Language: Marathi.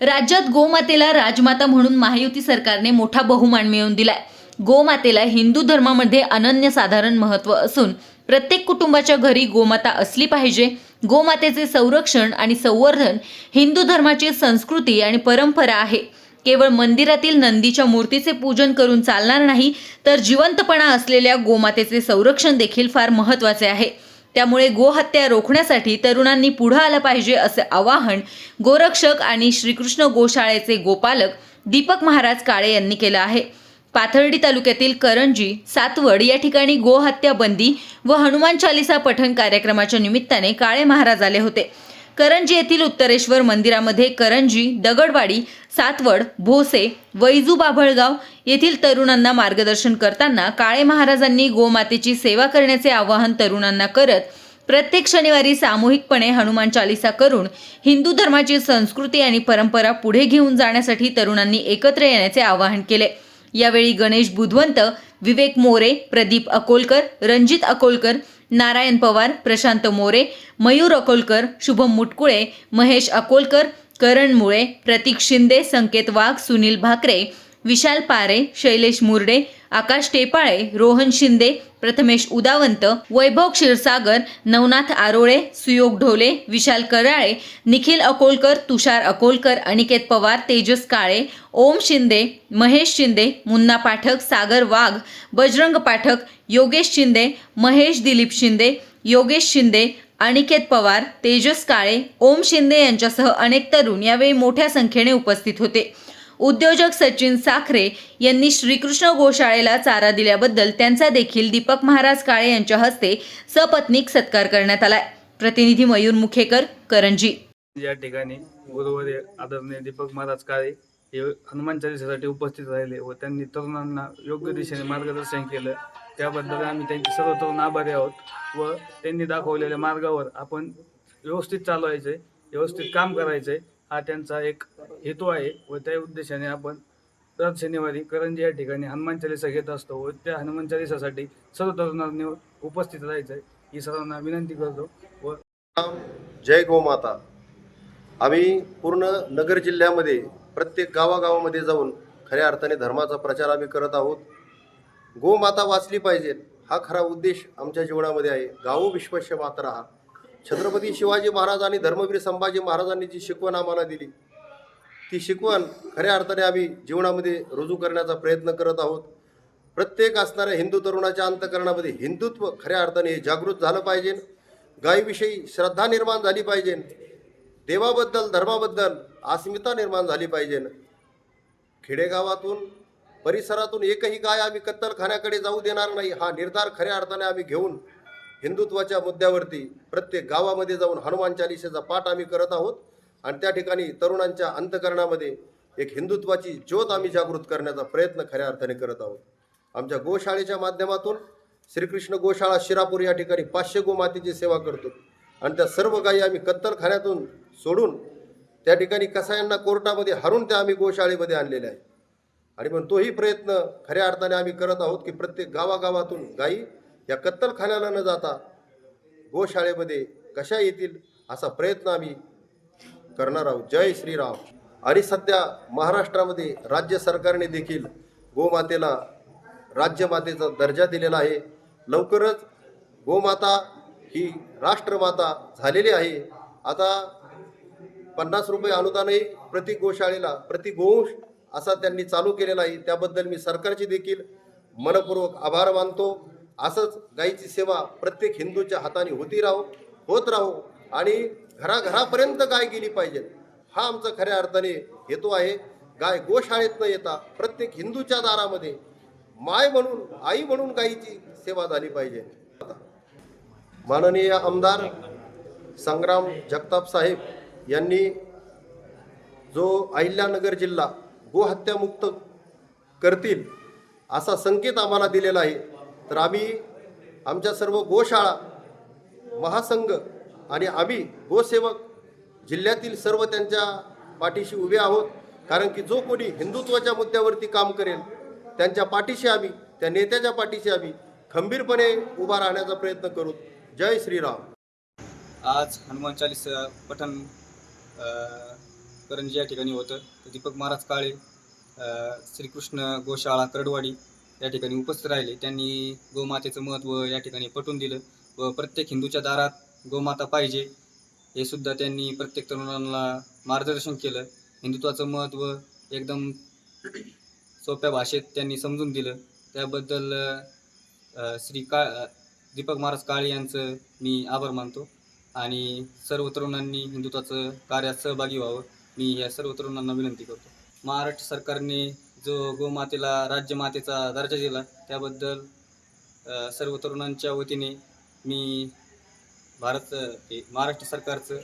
राज्यात गोमातेला राजमाता म्हणून महायुती सरकारने मोठा बहुमान मिळवून दिलाय. गोमातेला हिंदू धर्मामध्ये अनन्यसाधारण महत्त्व असून प्रत्येक कुटुंबाच्या घरी गोमाता असली पाहिजे. गोमातेचे संरक्षण आणि संवर्धन हिंदू धर्माची संस्कृती आणि परंपरा आहे. केवळ मंदिरातील नंदीच्या मूर्तीचे पूजन करून चालणार नाही तर जिवंतपणा असलेल्या गोमातेचे संरक्षण देखील फार महत्त्वाचे आहे. त्यामुळे गोहत्या रोखण्यासाठी तरुणांनी पुढं आलं पाहिजे असे आवाहन गोरक्षक आणि श्रीकृष्ण गोशाळेचे गोपालक दीपक महाराज काळे यांनी केलं आहे. पाथर्डी तालुक्यातील करंजी सातवड या ठिकाणी गोहत्या बंदी व हनुमान चालिसा पठण कार्यक्रमाच्या निमित्ताने काळे महाराज आले होते. करंजी येथील उत्तरेश्वर मंदिरामध्ये करंजी दगडवाडी सातवड भोसे वैजू बाभळगाव येथील तरुणांना मार्गदर्शन करताना काळे महाराजांनी गोमातेची सेवा करण्याचे आवाहन तरुणांना करत प्रत्येक शनिवारी सामूहिकपणे हनुमान चालिसा करून हिंदू धर्माची संस्कृती आणि परंपरा पुढे घेऊन जाण्यासाठी तरुणांनी एकत्र येण्याचे आवाहन केले. यावेळी गणेश बुधवंत विवेक मोरे प्रदीप अकोलकर रणजित अकोलकर नारायण पवार प्रशांत मोरे मयूर अकोलकर शुभम मुटकुळे महेश अकोलकर करण मुळे प्रतीक शिंदे संकेत वाघ सुनील भाकरे विशाल पारे शैलेश मुर्डे आकाश टेपाळे रोहन शिंदे प्रथमेश उदावंत वैभव क्षीरसागर नवनाथ आरोळे सुयोग ढोले विशाल कराळे निखिल अकोलकर तुषार अकोलकर अनिकेत पवार तेजस काळे ओम शिंदे महेश शिंदे मुन्ना पाठक सागर वाघ बजरंग पाठक योगेश शिंदे महेश दिलीप शिंदे योगेश शिंदे अनिकेत पवार तेजस काळे ओम शिंदे यांच्यासह अनेक तरुण यावेळी मोठ्या संख्येने उपस्थित होते. उद्योजक सचिन साखरे यांनी श्रीकृष्ण गोशाळेला चारा दिल्याबद्दल त्यांचा देखील दीपक महाराज काळे यांच्या हस्ते सपत्नीक सत्कार करण्यात आलाय. प्रतिनिधी मयूर मुखेकर करंजी. या ठिकाणी गुरुवारी आदरणीय दीपक महाराज काळे हे हनुमान चालिसासाठी उपस्थित राहिले व त्यांनी तरुणांना योग्य दिशेने मार्गदर्शन केलं. त्याबद्दल आम्ही त्यांचे सर्व तरुण आभारी आहोत व त्यांनी दाखवलेल्या मार्गावर आपण व्यवस्थित चालवायचे व्यवस्थित काम करायचे हा त्यांचा एक हेतू आहे व त्या उद्देशाने आपण दर शनिवारी करंजी या ठिकाणी हनुमान चालिसा घेत असतो व त्या हनुमान चालिसासाठी सर्व तरुणांनी उपस्थित राहायचं ही सर्वांना विनंती करतो व जय गोमाता आम्ही पूर्ण नगर जिल्ह्यामध्ये प्रत्येक गावागावामध्ये जाऊन खऱ्या अर्थाने धर्माचा प्रचार आम्ही करत आहोत. गोमाता वाचली पाहिजे हा खरा उद्देश आमच्या जीवनामध्ये आहे. गावो विश्वस्य हा छत्रपती शिवाजी महाराज आणि धर्मवीर संभाजी महाराजांनी जी शिकवण आम्हाला दिली ती शिकवण खऱ्या अर्थाने आम्ही जीवनामध्ये रुजू करण्याचा प्रयत्न करत आहोत. प्रत्येक असणाऱ्या हिंदू तरुणाच्या अंतकरणामध्ये हिंदुत्व खऱ्या अर्थाने जागृत झालं पाहिजे गायीविषयी श्रद्धा निर्माण झाली पाहिजे देवाबद्दल धर्माबद्दल अस्मिता निर्माण झाली पाहिजे. खेडेगावातून परिसरातून एकही गाय आम्ही कत्तलखान्याकडे जाऊ देणार नाही हा निर्धार खऱ्या अर्थाने आम्ही घेऊन हिंदुत्वाच्या मुद्द्यावरती प्रत्येक गावामध्ये जाऊन हनुमान चालिसेचा पाठ आम्ही करत आहोत. आणि त्या ठिकाणी तरुणांच्या अंतकरणामध्ये एक हिंदुत्वाची ज्योत आम्ही जागृत करण्याचा प्रयत्न खऱ्या अर्थाने करत आहोत. आमच्या गोशाळेच्या माध्यमातून श्रीकृष्ण गोशाळा शिरापूर या ठिकाणी पाचशे गोमातेची सेवा करतो. आणि त्या सर्व गायी आम्ही कत्तलखान्यातून सोडून त्या ठिकाणी कसायांना कोर्टामध्ये हरून त्या आम्ही गोशाळेमध्ये आणलेल्या आहे आणि पण तोही प्रयत्न खऱ्या अर्थाने आम्ही करत आहोत की प्रत्येक गावागावातून गायी या कत्तलखान्याला न जाता गोशाळेमध्ये कशा येतील असा प्रयत्न आम्ही करणार आहोत. जय श्रीराम. आणि सध्या महाराष्ट्रामध्ये राज्य सरकारने देखील गोमातेला राज्यमातेचा दर्जा दिलेला आहे. लवकरच गोमाता ही राष्ट्रमाता झालेली आहे. आता पन्नास रुपये अनुदानही प्रति गोशाळेला प्रति गोवंश असा त्यांनी चालू केलेला आहे. त्याबद्दल मी सरकारचे देखील मनपूर्वक आभार मानतो. असंच गाईची सेवा प्रत्येक हिंदूच्या हाताने होती राहो होत राहो. आणि घराघरापर्यंत गाय गेली पाहिजे. हा आमचा खऱ्या अर्थाने हेतू आहे. गाय गोशाळेत न येता प्रत्येक हिंदूच्या दारामध्ये माय म्हणून आई म्हणून गायीची सेवा झाली पाहिजे. माननीय आमदार संग्राम जगताप साहेब यांनी जो अहिल्यानगर जिल्हा गोहत्यामुक्त करतील असा संकेत आम्हाला दिलेला आहे. तर आम्ही आमच्या सर्व गोशाळा महासंघ आणि आम्ही गोसेवक जिल्ह्यातील सर्व त्यांच्या पाठीशी उभे आहोत. कारण की जो कोणी हिंदुत्वाच्या मुद्द्यावरती काम करेल त्यांच्या पाठीशी आम्ही त्या नेत्याच्या पाठीशी आम्ही खंबीरपणे उभा राहण्याचा प्रयत्न करू. जय श्रीराम. आज हनुमान चालीसा पठण करंजी या ठिकाणी होतं. दीपक महाराज काळे श्रीकृष्ण गोशाळा करडवाडी या ठिकाणी उपस्थित राहिले. त्यांनी गोमातेचं महत्त्व या ठिकाणी पटवून दिलं व प्रत्येक हिंदूच्या दारात गोमाता पाहिजे हे सुद्धा त्यांनी प्रत्येक तरुणांना मार्गदर्शन केलं. हिंदुत्वाचं महत्त्व एकदम सोप्या भाषेत त्यांनी समजून दिलं. त्याबद्दल श्री का दीपक महाराज काळे यांचं मी आभार मानतो आणि सर्व तरुणांनी हिंदुत्वाचं कार्यात सहभागी व्हावं. मी या सर्व तरुणांना विनंती करतो. महाराष्ट्र सरकारने जो गोमातेला राज्यमातेचा दर्जा दिला त्याबद्दल सर्व तरुणांच्या वतीने मी भारत हे महाराष्ट्र सरकारचं